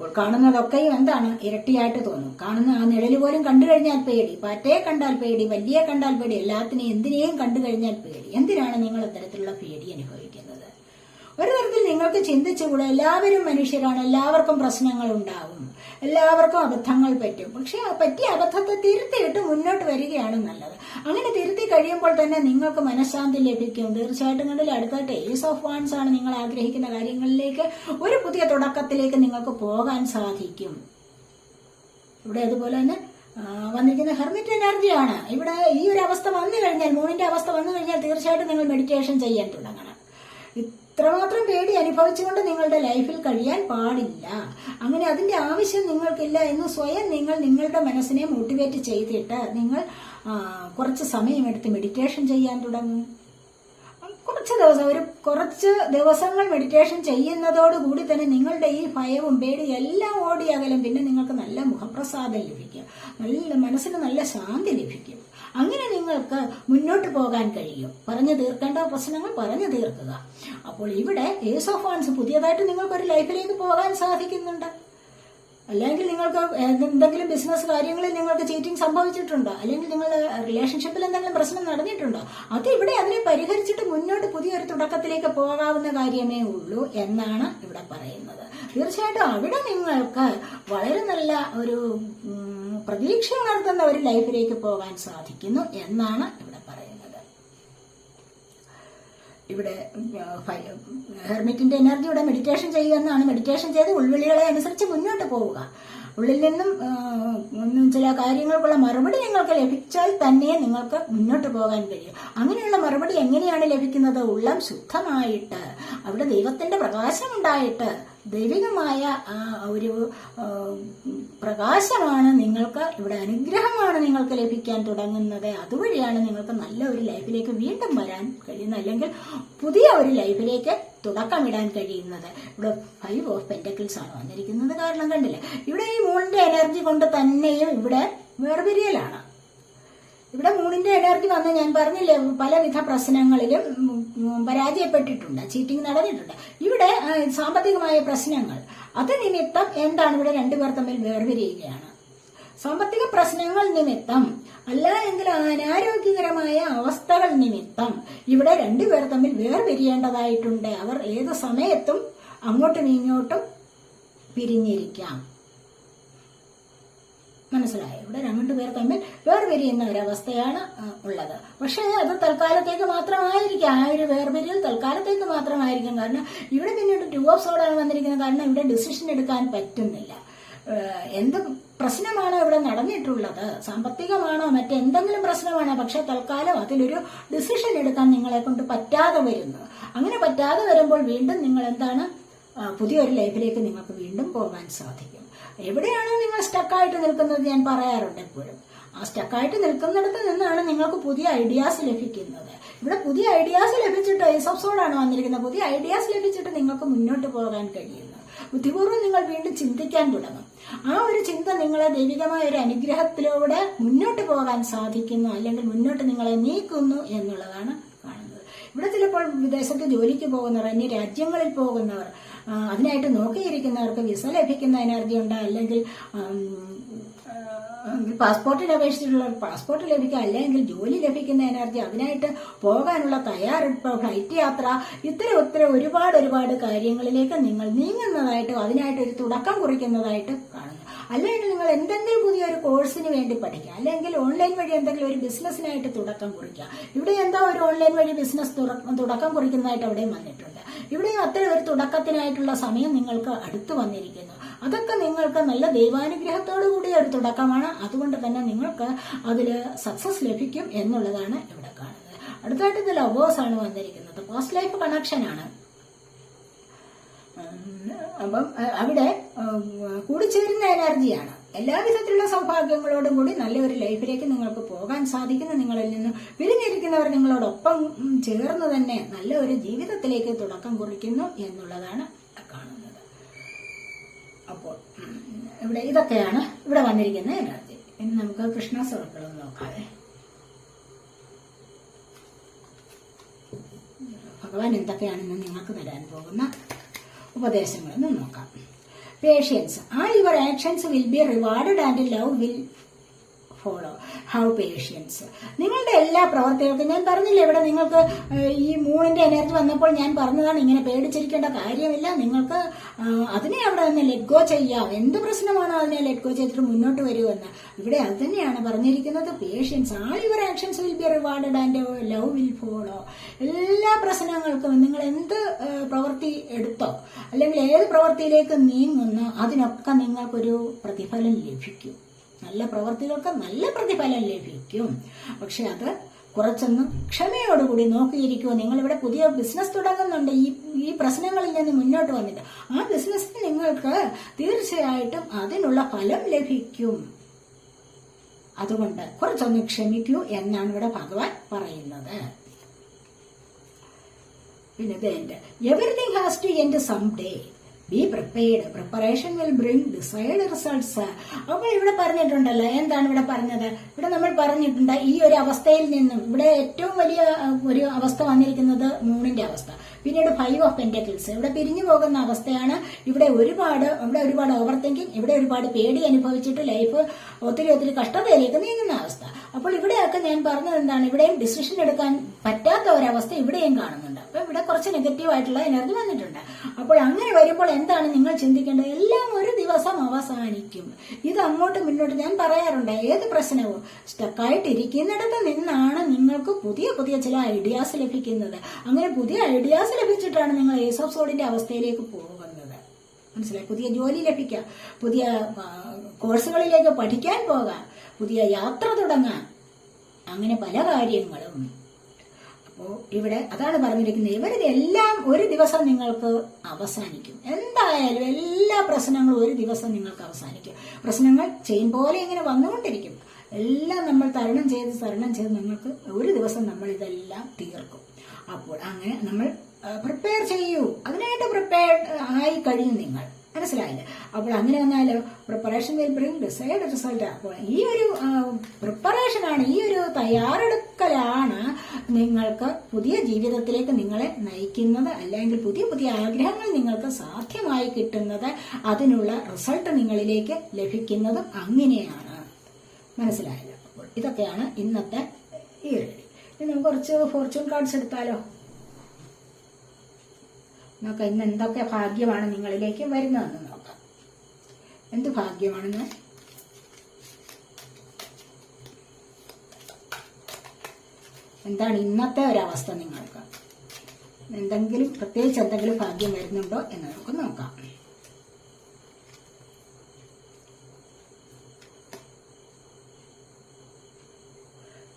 Speaker 1: അപ്പോൾ കാണുന്നതൊക്കെയും എന്താണ് ഇരട്ടിയായിട്ട് തോന്നും. കാണുന്ന ആ നിഴൽ പോലും കണ്ടു കഴിഞ്ഞാൽ പേടി. പാറ്റയെ കണ്ടാൽ പേടി വലിയ കണ്ടാൽ പേടി എല്ലാത്തിനെയും എന്തിനേയും കണ്ടു കഴിഞ്ഞാൽ പേടി. എന്തിനാണ് നിങ്ങൾ ഇത്തരത്തിലുള്ള പേടി അനുഭവിക്കുന്നത്? ഒരു തരത്തിൽ നിങ്ങൾക്ക് ചിന്തിച്ചുകൂടെ? എല്ലാവരും മനുഷ്യരാണ് എല്ലാവർക്കും പ്രശ്നങ്ങൾ ഉണ്ടാവും. എല്ലാവർക്കും അബദ്ധങ്ങൾ പറ്റും. പക്ഷെ ആ പറ്റിയ അബദ്ധത്തെ തിരുത്തിയിട്ട് മുന്നോട്ട് വരികയാണ് നല്ലത്. അങ്ങനെ തിരുത്തി കഴിയുമ്പോൾ തന്നെ നിങ്ങൾക്ക് മനഃശാന്തി ലഭിക്കും. തീർച്ചയായിട്ടും കണ്ടില്ല അടുത്തായിട്ട് ഏസ് ഓഫ് വാൻസ് ആണ് നിങ്ങൾ ആഗ്രഹിക്കുന്ന കാര്യങ്ങളിലേക്ക് ഒരു പുതിയ തുടക്കത്തിലേക്ക് നിങ്ങൾക്ക് പോകാൻ സാധിക്കും. ഇവിടെ അതുപോലെ തന്നെ വന്നിരിക്കുന്ന ഹെർമിറ്റ് എനർജിയാണ് ഇവിടെ ഈ ഒരു അവസ്ഥ വന്നു കഴിഞ്ഞാൽ മൂന്നിന്റെ അവസ്ഥ വന്നു കഴിഞ്ഞാൽ തീർച്ചയായിട്ടും നിങ്ങൾ മെഡിറ്റേഷൻ ചെയ്യാൻ തുടങ്ങണം. ഇത്രമാത്രം പേടി അനുഭവിച്ചുകൊണ്ട് നിങ്ങളുടെ ലൈഫിൽ കഴിയാൻ പാടില്ല. അങ്ങനെ അതിന്റെ ആവശ്യം നിങ്ങൾക്കില്ല എന്ന് സ്വയം നിങ്ങൾ നിങ്ങളുടെ മനസ്സിനെ മോട്ടിവേറ്റ് ചെയ്തിട്ട് നിങ്ങൾ കുറച്ച് സമയമെടുത്ത് മെഡിറ്റേഷൻ ചെയ്യാൻ തുടങ്ങും. കുറച്ച് ദിവസം ഒരു കുറച്ച് ദിവസങ്ങൾ മെഡിറ്റേഷൻ ചെയ്യുന്നതോടുകൂടി തന്നെ നിങ്ങളുടെ ഈ ഭയവും പേടിയും എല്ലാം ഓടി അകലും പിന്നെ നിങ്ങൾക്ക് നല്ല മുഖപ്രസാദം ലഭിക്കും. നല്ല മനസ്സിന് നല്ല ശാന്തി ലഭിക്കും. അങ്ങനെ നിങ്ങൾക്ക് മുന്നോട്ട് പോകാൻ കഴിയും. പറഞ്ഞു തീർക്കേണ്ട പ്രശ്നങ്ങൾ പറഞ്ഞു തീർക്കുക. അപ്പോൾ ഇവിടെ ഏസ് ഓഫ് വാൺസ് പുതിയതായിട്ട് നിങ്ങൾക്ക് ഒരു ലൈഫിലേക്ക് പോകാൻ സാധിക്കുന്നുണ്ട്. അല്ലെങ്കിൽ നിങ്ങൾക്ക് എന്തെങ്കിലും ബിസിനസ് കാര്യങ്ങളിൽ നിങ്ങൾക്ക് ചീറ്റിംഗ് സംഭവിച്ചിട്ടുണ്ടോ? അല്ലെങ്കിൽ നിങ്ങൾ റിലേഷൻഷിപ്പിൽ എന്തെങ്കിലും പ്രശ്നം നടന്നിട്ടുണ്ടോ? അത് ഇവിടെ അതിനെ പരിഹരിച്ചിട്ട് മുന്നോട്ട് പുതിയൊരു തുടക്കത്തിലേക്ക് പോകാവുന്ന കാര്യമേ ഉള്ളൂ എന്നാണ് ഇവിടെ പറയുന്നത്. തീർച്ചയായിട്ടും അവിടെ നിങ്ങൾക്ക് വളരെ നല്ല ഒരു പ്രതീക്ഷ നടത്തുന്ന ഒരു ലൈഫിലേക്ക് പോകാൻ സാധിക്കുന്നു എന്നാണ് ഇവിടെ പറയുന്നത്. ഇവിടെ ഹെർമിറ്റിന്റെ എനർജിയുടെ മെഡിറ്റേഷൻ ചെയ്യുക എന്നാണ്. മെഡിറ്റേഷൻ ചെയ്ത് ഉൾവിളികളെ അനുസരിച്ച് മുന്നോട്ട് പോവുക. ഉള്ളിൽ നിന്നും ചില കാര്യങ്ങൾക്കുള്ള മറുപടി നിങ്ങൾക്ക് ലഭിച്ചാൽ തന്നെ നിങ്ങൾക്ക് മുന്നോട്ട് പോകാൻ കഴിയും. അങ്ങനെയുള്ള മറുപടി എങ്ങനെയാണ് ലഭിക്കുന്നത്? ഉള്ളം ശുദ്ധമായിട്ട് അവിടെ ദൈവത്തിന്റെ പ്രകാശം ഉണ്ടായിട്ട് ദൈവികമായ ആ ഒരു പ്രകാശമാണ് നിങ്ങൾക്ക് ഇവിടെ അനുഗ്രഹമാണ് നിങ്ങൾക്ക് ലഭിക്കാൻ തുടങ്ങുന്നത്. അതുവഴിയാണ് നിങ്ങൾക്ക് നല്ല ഒരു ലൈഫിലേക്ക് വീണ്ടും വരാൻ കഴിയുന്നത് അല്ലെങ്കിൽ പുതിയ ഒരു ലൈഫിലേക്ക് തുടക്കമിടാൻ കഴിയുന്നത്. ഇവിടെ ഫൈവ് ഓഫ് പെന്റക്കിൾസ് ആണ് വന്നിരിക്കുന്നത്. കാരണം കണ്ടില്ല? ഇവിടെ ഈ മൂണിന്റെ എനർജി കൊണ്ട് തന്നെയും ഇവിടെ വേർപിരിയലാണ്. ഇവിടെ മൂണിന്റെ ഇടയ്ക്ക് വന്ന ഞാൻ പറഞ്ഞില്ലേ പലവിധ പ്രശ്നങ്ങളിലും പരാജയപ്പെട്ടിട്ടുണ്ട് ചീറ്റിംഗ് നടന്നിട്ടുണ്ട്. ഇവിടെ സാമ്പത്തികമായ പ്രശ്നങ്ങൾ. അത് നിമിത്തം എന്താണ് ഇവിടെ രണ്ടുപേർ തമ്മിൽ വേർപിരിയുകയാണ്. സാമ്പത്തിക പ്രശ്നങ്ങൾ നിമിത്തം അല്ല എങ്കിൽ അനാരോഗ്യകരമായ അവസ്ഥകൾ നിമിത്തം ഇവിടെ രണ്ടുപേർ തമ്മിൽ വേർപിരിയേണ്ടതായിട്ടുണ്ട്. അവർ ഏത് സമയത്തും അങ്ങോട്ടും ഇങ്ങോട്ടും പിരിഞ്ഞിരിക്കാം. മനസ്സിലായോ. ഇവിടെ രണ്ടുപേർ തമ്മിൽ വേർപിരിയുന്ന ഒരവസ്ഥയാണ് ഉള്ളത്. പക്ഷേ അത് തൽക്കാലത്തേക്ക് മാത്രമായിരിക്കാം. ആ ഒരു വേർപിരിയൽ തൽക്കാലത്തേക്ക് മാത്രമായിരിക്കും. കാരണം ഇവിടെ പിന്നീട് ടു ഓഫ് സോഡാണ് വന്നിരിക്കുന്നത്. കാരണം ഇവിടെ ഡിസിഷൻ എടുക്കാൻ പറ്റുന്നില്ല. എന്ത് പ്രശ്നമാണ് ഇവിടെ നടന്നിട്ടുള്ളത്? സാമ്പത്തികമാണോ മറ്റെന്തെങ്കിലും പ്രശ്നമാണോ? പക്ഷെ തൽക്കാലം അതിലൊരു ഡിസിഷൻ എടുക്കാൻ നിങ്ങളെ കൊണ്ട് പറ്റാതെ വരുന്നു. അങ്ങനെ പറ്റാതെ വരുമ്പോൾ വീണ്ടും നിങ്ങൾ എന്താണ് പുതിയൊരു ലൈഫിലേക്ക് നിങ്ങൾക്ക് വീണ്ടും പോകാൻ സാധിക്കും. എവിടെയാണോ നിങ്ങൾ സ്റ്റക്കായിട്ട് നിൽക്കുന്നത് ഞാൻ പറയാറുണ്ട് എപ്പോഴും. ആ സ്റ്റക്കായിട്ട് നിൽക്കുന്നിടത്ത് നിന്നാണ് നിങ്ങൾക്ക് പുതിയ ഐഡിയാസ് ലഭിക്കുന്നത്. ഇവിടെ പുതിയ ഐഡിയാസ് ലഭിച്ചിട്ട് ഈ സബ്സോഡാണ് വന്നിരിക്കുന്നത്. പുതിയ ഐഡിയാസ് ലഭിച്ചിട്ട് നിങ്ങൾക്ക് മുന്നോട്ട് പോകാൻ കഴിയുന്നു. ബുദ്ധിപൂർവം നിങ്ങൾ വീണ്ടും ചിന്തിക്കാൻ തുടങ്ങും. ആ ഒരു ചിന്ത നിങ്ങളെ ദൈവികമായ ഒരു അനുഗ്രഹത്തിലൂടെ മുന്നോട്ട് പോകാൻ സാധിക്കുന്നു അല്ലെങ്കിൽ മുന്നോട്ട് നിങ്ങളെ നീക്കുന്നു എന്നുള്ളതാണ് ഇവിടെ ചിലപ്പോൾ വിദേശത്ത് ജോലിക്ക് പോകുന്നവർ അന്യ രാജ്യങ്ങളിൽ പോകുന്നവർ അതിനായിട്ട് നോക്കിയിരിക്കുന്നവർക്ക് വിസ ലഭിക്കുന്ന എനർജി ഉണ്ട്? അല്ലെങ്കിൽ പാസ്പോർട്ടിന് അപേക്ഷിച്ചിട്ടുള്ള പാസ്പോർട്ട് ലഭിക്കുക അല്ലെങ്കിൽ ജോലി ലഭിക്കുന്ന എനർജി അതിനായിട്ട് പോകാനുള്ള തയ്യാറെടുപ്പ് ഫ്ലൈറ്റ് യാത്ര ഇത്തരം ഇത്തരം ഒരുപാട് ഒരുപാട് കാര്യങ്ങളിലേക്ക് നിങ്ങൾ നീങ്ങുന്നതായിട്ട് അതിനായിട്ട് ഒരു തുടക്കം കുറിക്കുന്നതായിട്ട് കാണുന്നു അല്ലെങ്കിൽ നിങ്ങൾ എന്തെങ്കിലും പുതിയൊരു കോഴ്സിന് വേണ്ടി പഠിക്കുക. അല്ലെങ്കിൽ ഓൺലൈൻ വഴി എന്തെങ്കിലും ഒരു ബിസിനസ്സിനായിട്ട് തുടക്കം കുറിക്കുക. ഇവിടെ എന്താ ഒരു ഓൺലൈൻ വഴി ബിസിനസ് തുടക്കം കുറിക്കുന്നതായിട്ട് അവിടെയും വന്നിട്ടുണ്ട്. ഇവിടെയും അത്തരം ഒരു തുടക്കത്തിനായിട്ടുള്ള സമയം നിങ്ങൾക്ക് അടുത്തു വന്നിരിക്കുന്നു. അതൊക്കെ നിങ്ങൾക്ക് നല്ല ദൈവാനുഗ്രഹത്തോടു കൂടിയ ഒരു തുടക്കമാണ്. അതുകൊണ്ട് തന്നെ നിങ്ങൾക്ക് അതിൽ സക്സസ് ലഭിക്കും എന്നുള്ളതാണ് ഇവിടെ കാണുന്നത്. അടുത്തായിട്ട് ഇത് ലവേഴ്സ് ആണ് വന്നിരിക്കുന്നത്. പോസ്റ്റ് ലൈഫ് കണക്ഷൻ ആണ്. അപ്പം അവിടെ കൂടി കൂടിച്ചേരുന്ന എനർജിയാണ്. എല്ലാവിധത്തിലുള്ള സൗഭാഗ്യങ്ങളോടും കൂടി നല്ലൊരു ലൈഫിലേക്ക് നിങ്ങൾക്ക് പോകാൻ സാധിക്കുന്ന. നിങ്ങളിൽ നിന്ന് പിരിഞ്ഞിരിക്കുന്നവർ നിങ്ങളോടൊപ്പം ചേർന്ന് തന്നെ നല്ല ഒരു ജീവിതത്തിലേക്ക് തുടക്കം കുറിക്കുന്നു എന്നുള്ളതാണ് കാണുന്നത്. അപ്പോൾ ഇവിടെ ഇതൊക്കെയാണ് ഇവിടെ വന്നിരിക്കുന്ന എനർജി. ഇനി നമുക്ക് കൃഷ്ണ സർക്കിൾ നോക്കാതെ ഭഗവാൻ എന്തൊക്കെയാണെന്ന് നിങ്ങൾക്ക് തരാൻ പോകുന്ന ഉപദേശങ്ങളെന്ന് നോക്കാം. Patience ah your actions will be rewarded and love will follow how patience നിങ്ങളുടെ എല്ലാ പ്രവർത്തികൾക്കും ഞാൻ പറഞ്ഞില്ലേ ഇവിടെ നിങ്ങൾക്ക് ഈ മൂണിന്റെ എനർജി വന്നപ്പോൾ ഞാൻ പറഞ്ഞതാണ് ഇങ്ങനെ പേടിച്ചിരിക്കേണ്ട കാര്യമില്ല. നിങ്ങൾക്ക് അതിനെ അവിടെ നിന്ന് ലെറ്റ് ഗോ ചെയ്യാം. എന്ത് പ്രശ്നമാണോ അതിനെ ലെറ്റ് ഗോ ചെയ്തിട്ട് മുന്നോട്ട് വരുമെന്ന്? ഇവിടെ അത് തന്നെയാണ് പറഞ്ഞിരിക്കുന്നത്. Patience ah your actions will be rewarded and love will follow എല്ലാ പ്രശ്നങ്ങൾക്കും നിങ്ങൾ എന്ത് പ്രവൃത്തി എടുത്തോ അല്ലെങ്കിൽ ഏത് പ്രവൃത്തിയിലേക്ക് നീങ്ങുന്നോ അതിനൊക്കെ നിങ്ങൾക്കൊരു പ്രതിഫലം ലഭിക്കും. നല്ല പ്രവൃത്തികൾക്ക് നല്ല പ്രതിഫലം ലഭിക്കും. പക്ഷെ അത് കുറച്ചൊന്ന് ക്ഷമയോടുകൂടി നോക്കിയിരിക്കുമോ നിങ്ങളിവിടെ പുതിയ ബിസിനസ് തുടങ്ങുന്നുണ്ട്. ഈ ഈ പ്രശ്നങ്ങളിൽ നിന്ന് മുന്നോട്ട് വന്നിട്ട് ആ ബിസിനസ്സിന് നിങ്ങൾക്ക് തീർച്ചയായിട്ടും അതിനുള്ള ഫലം ലഭിക്കും. അതുകൊണ്ട് കുറച്ചൊന്ന് ക്ഷമിക്കൂ എന്നാണ് ഇവിടെ ഭഗവാൻ പറയുന്നത്. പിന്നെ ഇത് everything has to end some day be prepared preparation will bring decide results അപ്പോൾ ഇവിടെ പറഞ്ഞിട്ടുണ്ടല്ലോ. എന്താണ് ഇവിടെ പറഞ്ഞത്? ഇവിടെ നമ്മൾ പറഞ്ഞിട്ടുണ്ട് ഈ ഒരു അവസ്ഥയിൽ നിന്നും ഇവിടെ ഏറ്റവും വലിയ ഒരു അവസ്ഥ വന്നിരിക്കുന്നത് മൂണിന്റെ അവസ്ഥ. പിന്നീട് ഫൈവ് ഓഫ് പെന്റക്കിൾസ് ഇവിടെ പിരിഞ്ഞു പോകുന്ന അവസ്ഥയാണ് ഇവിടെ ഒരുപാട് ഇവിടെ ഒരുപാട് ഓവർ തിങ്കിങ് ഇവിടെ ഒരുപാട് പേടി അനുഭവിച്ചിട്ട് ലൈഫ് ഒത്തിരി ഒത്തിരി കഷ്ടതയിലേക്ക് നീങ്ങുന്ന അവസ്ഥ. അപ്പോൾ ഇവിടെയൊക്കെ ഞാൻ പറഞ്ഞത് എന്താണ്? ഇവിടെയും ഡിസിഷൻ എടുക്കാൻ പറ്റാത്ത ഒരവസ്ഥ ഇവിടെയും കാണുന്നുണ്ട്. അപ്പൊ ഇവിടെ കുറച്ച് നെഗറ്റീവ് ആയിട്ടുള്ള എനർജി വന്നിട്ടുണ്ട്. അപ്പോൾ അങ്ങനെ വരുമ്പോൾ എന്താണ് നിങ്ങൾ ചിന്തിക്കേണ്ടത്? എല്ലാം ഒരു ദിവസം അവസാനിക്കും. ഇത് അങ്ങോട്ട് മുന്നോട്ട് ഞാൻ പറയാറുണ്ട്. ഏത് പ്രശ്നവും സ്റ്റക്കായിട്ടിരിക്കുന്നിടത്ത് നിന്നാണ് നിങ്ങൾക്ക് പുതിയ പുതിയ ചില ഐഡിയാസ് ലഭിക്കുന്നത്. അങ്ങനെ പുതിയ ഐഡിയാസ് ലഭിച്ചിട്ടാണ് നിങ്ങൾ ഏസ് ഓഫ് സോഡിന്റെ അവസ്ഥയിലേക്ക് പോകുന്നത്. മനസ്സിലായി? പുതിയ ജോലി ലഭിക്കാം. പുതിയ കോഴ്സുകളിലേക്ക് പഠിക്കാൻ പോകാം. പുതിയ യാത്ര തുടങ്ങാൻ അങ്ങനെ പല കാര്യങ്ങളും. അപ്പോൾ ഇവിടെ അതാണ് പറഞ്ഞിരിക്കുന്നത്. ഇവരിതെല്ലാം ഒരു ദിവസം നിങ്ങൾക്ക് അവസാനിക്കും. എന്തായാലും എല്ലാ പ്രശ്നങ്ങളും ഒരു ദിവസം നിങ്ങൾക്ക് അവസാനിക്കും. പ്രശ്നങ്ങൾ ചെയിൻ പോലെ ഇങ്ങനെ വന്നുകൊണ്ടിരിക്കും. എല്ലാം നമ്മൾ തരണം ചെയ്ത് തരണം ചെയ്ത് നിങ്ങൾക്ക് ഒരു ദിവസം നമ്മൾ ഇതെല്ലാം തീർക്കും. അപ്പോൾ അങ്ങനെ നമ്മൾ പ്രിപ്പയർ ചെയ്യൂ. അതിനായിട്ട് പ്രിപ്പയർ ആയി കഴിഞ്ഞു നിങ്ങൾ. മനസ്സിലായില്ലേ? അപ്പോൾ അങ്ങനെ വന്നാലോ preparation will bring decide result അപ്പോൾ ഈ ഒരു പ്രിപ്പറേഷനാണ് ഈ ഒരു തയ്യാറെടുക്കലാണ് നിങ്ങൾക്ക് പുതിയ ജീവിതത്തിലേക്ക് നിങ്ങളെ നയിക്കുന്നത്. അല്ലെങ്കിൽ പുതിയ പുതിയ ആഗ്രഹങ്ങൾ നിങ്ങൾക്ക് സാധ്യമായി കിട്ടുന്നത്. അതിനുള്ള റിസൾട്ട് നിങ്ങളിലേക്ക് ലഭിക്കുന്നതും അങ്ങനെയാണ്. മനസ്സിലായല്ലോ? അപ്പോൾ ഇതൊക്കെയാണ് ഇന്നത്തെ ഈ നമുക്ക് കുറച്ച് ഫോർച്യൂൺ കാർഡ്സ് എടുത്താലോ? നോക്കാം ഇന്ന് എന്തൊക്കെ ഭാഗ്യമാണ് നിങ്ങളിലേക്ക് വരുന്നതെന്ന് നോക്കാം. എന്ത് ഭാഗ്യമാണെന്ന് എന്താണ് ഇന്നത്തെ ഒരവസ്ഥ നിങ്ങൾക്ക്? എന്തെങ്കിലും പ്രത്യേകിച്ച് എന്തെങ്കിലും ഭാഗ്യം വരുന്നുണ്ടോ എന്ന് നമുക്ക് നോക്കാം.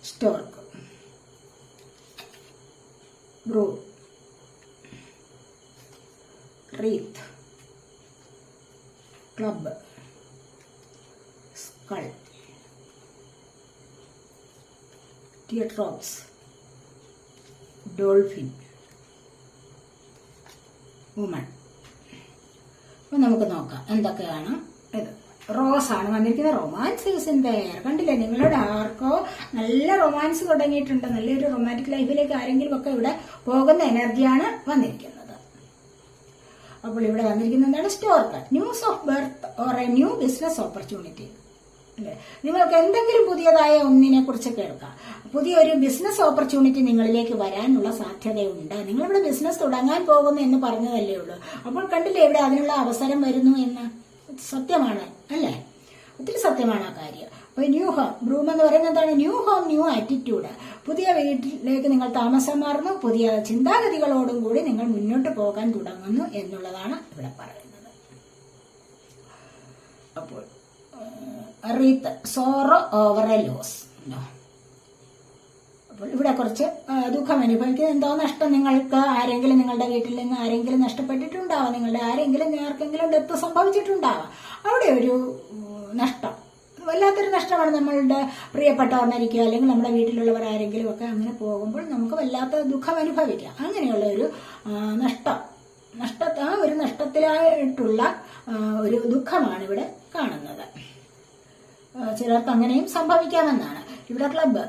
Speaker 1: Stork broom. Wreath, club skull teardrops, dolphin. Woman. അപ്പൊ നമുക്ക് നോക്കാം എന്തൊക്കെയാണ് ഇത്? റോസ് ആണ് വന്നിരിക്കുന്നത്. റൊമാൻസ് ഇൻ ദയർ കണ്ടില്ലേ? നിങ്ങളുടെ ആർക്കോ നല്ല റൊമാൻസ് തുടങ്ങിയിട്ടുണ്ട്. നല്ലൊരു റൊമാന്റിക് ലൈഫിലേക്ക് ആരെങ്കിലും ഒക്കെ ഇവിടെ പോകുന്ന എനർജിയാണ് വന്നിരിക്കുന്നത്. അപ്പോൾ ഇവിടെ വന്നിരിക്കുന്ന എന്താണ്? Stork plan news of birth or a new business opportunity അല്ലേ? നിങ്ങൾക്ക് എന്തെങ്കിലും പുതിയതായ ഒന്നിനെ കുറിച്ച് കേൾക്കാം. പുതിയൊരു ബിസിനസ് ഓപ്പർച്യൂണിറ്റി നിങ്ങളിലേക്ക് വരാനുള്ള സാധ്യതയുണ്ട്. നിങ്ങളിവിടെ ബിസിനസ് തുടങ്ങാൻ പോകുന്നു എന്ന് പറഞ്ഞതല്ലേ ഉള്ളൂ. അപ്പോൾ കണ്ടില്ലേ ഇവിടെ അതിനുള്ള അവസരം വരുന്നു എന്ന്? സത്യമാണ് അല്ലേ? ഒത്തിരി സത്യമാണ് ആ കാര്യം. അപ്പൊ ന്യൂ ഹോം ബ്രൂം എന്ന് പറയുന്നത് എന്താണ്? New home new attitude. പുതിയ വീട്ടിലേക്ക് നിങ്ങൾ താമസം മാറുന്നു. പുതിയ ചിന്താഗതികളോടും കൂടി നിങ്ങൾ മുന്നോട്ട് പോകാൻ തുടങ്ങുന്നു എന്നുള്ളതാണ് ഇവിടെ പറയുന്നത്. അപ്പോൾ സോറോ ഓവർ എ ലോസ്. അപ്പോൾ ഇവിടെ കുറച്ച് ദുഃഖം അനുഭവിക്കുന്നത് എന്തോ നഷ്ടം നിങ്ങൾക്ക് ആരെങ്കിലും നിങ്ങളുടെ വീട്ടിൽ നിന്ന് ആരെങ്കിലും നഷ്ടപ്പെട്ടിട്ടുണ്ടാവാം. നിങ്ങളുടെ ആരെങ്കിലും ആർക്കെങ്കിലും ഡെത്ത് സംഭവിച്ചിട്ടുണ്ടാവാം. അവിടെ ഒരു നഷ്ടം. വല്ലാത്തൊരു നഷ്ടമാണ് നമ്മളുടെ പ്രിയപ്പെട്ടവർ മരിക്കുക അല്ലെങ്കിൽ നമ്മുടെ വീട്ടിലുള്ളവർ ആരെങ്കിലും ഒക്കെ അങ്ങനെ പോകുമ്പോൾ നമുക്ക് വല്ലാത്ത ദുഃഖം അനുഭവിക്കാം. അങ്ങനെയുള്ള ഒരു നഷ്ടം. നഷ്ട ആ ഒരു നഷ്ടത്തിലായിട്ടുള്ള ഒരു ദുഃഖമാണ് ഇവിടെ കാണുന്നത്. ചിലർക്ക് അങ്ങനെയും സംഭവിക്കാമെന്നാണ്. ഇവിടെ club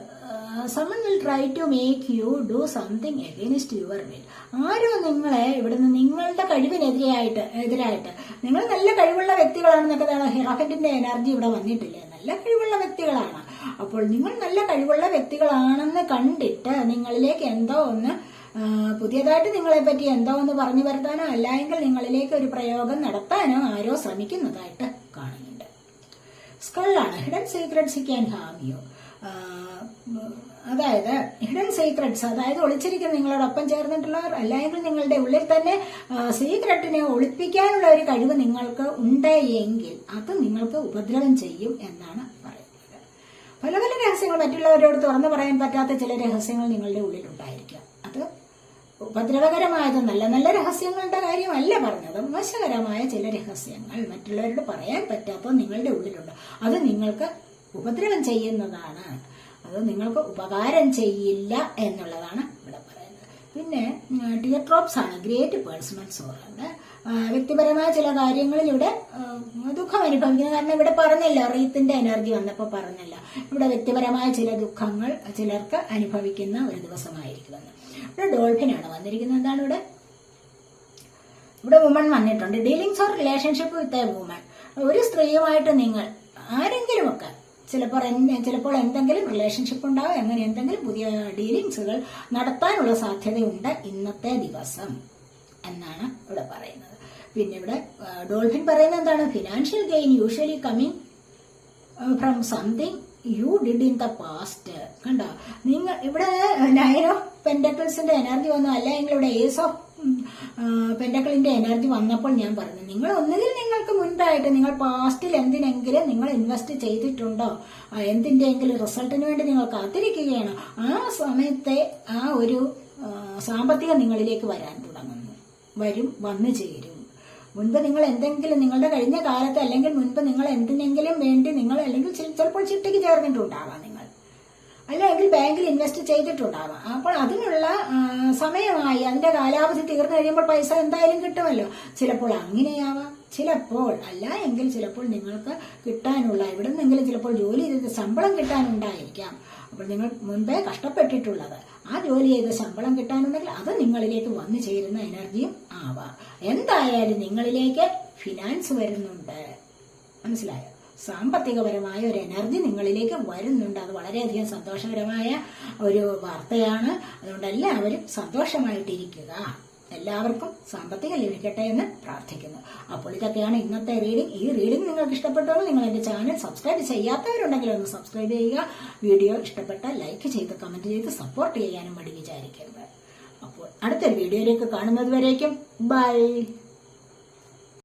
Speaker 1: someone will try to make you do something against your will ആരോ നിങ്ങളെ ഇവിടുന്ന് നിങ്ങളുടെ കഴിവിനെതിരെയായിട്ട് എതിരായിട്ട് നിങ്ങൾ നല്ല കഴിവുള്ള വ്യക്തികളാണെന്നൊക്കെ ഹിറാഫറ്റിന്റെ എനർജി ഇവിടെ വന്നിട്ടില്ലേ? നല്ല കഴിവുള്ള വ്യക്തികളാണ്. അപ്പോൾ നിങ്ങൾ നല്ല കഴിവുള്ള വ്യക്തികളാണെന്ന് കണ്ടിട്ട് നിങ്ങളിലേക്ക് എന്തോ ഒന്ന് പുതിയതായിട്ട് നിങ്ങളെ പറ്റി എന്തോ ഒന്ന് പറഞ്ഞു വരുത്താനോ അല്ലെങ്കിൽ നിങ്ങളിലേക്ക് ഒരു പ്രയോഗം നടത്താനോ ആരോ ശ്രമിക്കുന്നതായിട്ട് കാണുന്നുണ്ട്. സ്കളാണ് hidden secrets can have you അതായത് ഹിഡൻ സീക്രട്സ് അതായത് ഒളിച്ചിരിക്കുന്ന നിങ്ങളോടൊപ്പം ചേർന്നിട്ടുള്ളവർ അല്ലെങ്കിൽ നിങ്ങളുടെ ഉള്ളിൽ തന്നെ സീക്രട്ടിനെ ഒളിപ്പിക്കാനുള്ള ഒരു കഴിവ് നിങ്ങൾക്ക് ഉണ്ട് എങ്കിൽ അത് നിങ്ങൾക്ക് ഉപദ്രവം ചെയ്യും എന്നാണ് പറയുന്നത്. പല പല രഹസ്യങ്ങൾ മറ്റുള്ളവരോട് തുറന്നു പറയാൻ പറ്റാത്ത ചില രഹസ്യങ്ങൾ നിങ്ങളുടെ ഉള്ളിൽ ഉണ്ടായിരിക്കാം അത് ഉപദ്രവകരമായത് നല്ല നല്ല രഹസ്യങ്ങളുടെ കാര്യമല്ല പറഞ്ഞത് മോശകരമായ ചില രഹസ്യങ്ങൾ മറ്റുള്ളവരോട് പറയാൻ പറ്റാത്തത് നിങ്ങളുടെ ഉള്ളിലുണ്ട്. അത് നിങ്ങൾക്ക് ഉപദ്രവം ചെയ്യുന്നതാണ്. അത് നിങ്ങൾക്ക് ഉപകാരം ചെയ്യില്ല എന്നുള്ളതാണ് ഇവിടെ പറയുന്നത്. പിന്നെ ടിയർ ആണ്. ഗ്രേറ്റ് പേഴ്സണൽ സോറുണ്ട് വ്യക്തിപരമായ ചില കാര്യങ്ങളിൽ ഇവിടെ ദുഃഖം അനുഭവിക്കുന്നത് കാരണം ഇവിടെ പറഞ്ഞില്ല റീത്തിന്റെ എനർജി വന്നപ്പോൾ പറഞ്ഞില്ല. ഇവിടെ വ്യക്തിപരമായ ചില ദുഃഖങ്ങൾ ചിലർക്ക് അനുഭവിക്കുന്ന ഒരു ദിവസമായിരിക്കുമെന്ന് ഇവിടെ ഡോൾഫിനാണ് വന്നിരിക്കുന്നത്. എന്താണ് ഇവിടെ? ഇവിടെ വുമൺ വന്നിട്ടുണ്ട്. Dealings or relationship with a woman ഒരു സ്ത്രീയുമായിട്ട് നിങ്ങൾ ആരെങ്കിലുമൊക്കെ ചിലപ്പോൾ ചിലപ്പോൾ എന്തെങ്കിലും റിലേഷൻഷിപ്പ് ഉണ്ടാവും അങ്ങനെ എന്തെങ്കിലും പുതിയ ഡീലിങ്സുകൾ നടത്താനുള്ള സാധ്യതയുണ്ട് ഇന്നത്തെ ദിവസം എന്നാണ് ഇവിടെ പറയുന്നത്. പിന്നെ ഇവിടെ ഡോൾഫിൻ പറയുന്നത് എന്താണ്? Financial gain usually coming from something you did in the past കണ്ടോ? നിങ്ങൾ ഇവിടെ നയൻ ഓഫ് പെൻഡക്കിൾസിന്റെ എനർജി വന്നു. അല്ലെങ്കിൽ ഇവിടെ ഏസ് ഓഫ് പെൻഡക്കിളിന്റെ എനർജി വന്നപ്പോൾ ഞാൻ പറഞ്ഞു നിങ്ങൾ ഒന്നുകിൽ നിങ്ങൾക്ക് മുൻപായിട്ട് നിങ്ങൾ പാസ്റ്റിൽ എന്തിനെങ്കിലും നിങ്ങൾ ഇൻവെസ്റ്റ് ചെയ്തിട്ടുണ്ടോ? എന്തിന്റെയെങ്കിലും റിസൾട്ടിന് വേണ്ടി നിങ്ങൾ കാത്തിരിക്കുകയാണ്. ആ സമയത്തെ ആ ഒരു സാമ്പത്തികം നിങ്ങളിലേക്ക് വരാൻ തുടങ്ങുന്നു. വരും വന്നു ചേരും. മുൻപ് നിങ്ങൾ എന്തെങ്കിലും നിങ്ങളുടെ കഴിഞ്ഞ കാലത്ത് അല്ലെങ്കിൽ മുൻപ് നിങ്ങൾ എന്തിനെങ്കിലും വേണ്ടി നിങ്ങൾ അല്ലെങ്കിൽ ചിലപ്പോൾ ചിട്ടയ്ക്ക് ചേർന്നിട്ടുണ്ടാവാം നിങ്ങൾ. അല്ലെങ്കിൽ ബാങ്കിൽ ഇൻവെസ്റ്റ് ചെയ്തിട്ടുണ്ടാവാം. അപ്പോൾ അതിനുള്ള സമയമായി അതിന്റെ കാലാവധി തീർന്നു കഴിയുമ്പോൾ പൈസ എന്തായാലും കിട്ടുമല്ലോ. ചിലപ്പോൾ അങ്ങനെയാവാം. ചിലപ്പോൾ അല്ല എങ്കിൽ ചിലപ്പോൾ നിങ്ങൾക്ക് കിട്ടാനുള്ള എവിടെ നിന്നെങ്കിലും ചിലപ്പോൾ ജോലി ചെയ്ത് ശമ്പളം കിട്ടാനുണ്ടായിരിക്കാം. അപ്പോൾ നിങ്ങൾ മുൻപേ കഷ്ടപ്പെട്ടിട്ടുള്ളത്. ആ ജോലി ചെയ്ത് ശമ്പളം കിട്ടാനുണ്ടെങ്കിൽ അത് നിങ്ങളിലേക്ക് വന്നു ചേരുന്ന എനർജിയും ആവാം. എന്തായാലും നിങ്ങളിലേക്ക് ഫിനാൻസ് വരുന്നുണ്ട്. മനസ്സിലായോ? സാമ്പത്തികപരമായ ഒരു എനർജി നിങ്ങളിലേക്ക് വരുന്നുണ്ട്. അത് വളരെയധികം സന്തോഷകരമായ ഒരു വാർത്തയാണ്. അതുകൊണ്ട് എല്ലാവരും സന്തോഷമായിട്ടിരിക്കുക. എല്ലാവർക്കും സാമ്പത്തികം ലഭിക്കട്ടെ എന്ന് പ്രാർത്ഥിക്കുന്നു. അപ്പോൾ ഇതൊക്കെയാണ് ഇന്നത്തെ റീഡിംഗ് ഈ റീഡിംഗ് നിങ്ങൾക്ക് ഇഷ്ടപ്പെട്ടെങ്കിൽ നിങ്ങൾ എന്റെ ചാനൽ സബ്സ്ക്രൈബ് ചെയ്യാത്തവരുണ്ടെങ്കിൽ ഒന്ന് സബ്സ്ക്രൈബ് ചെയ്യുക. വീഡിയോ ഇഷ്ടപ്പെട്ട ലൈക്ക് ചെയ്ത് കമന്റ് ചെയ്ത് സപ്പോർട്ട് ചെയ്യാനും മടി വിചാരിക്കരുത്. അപ്പോൾ അടുത്തൊരു വീഡിയോയിലേക്ക് കാണുന്നത് വരേക്കും. ബൈ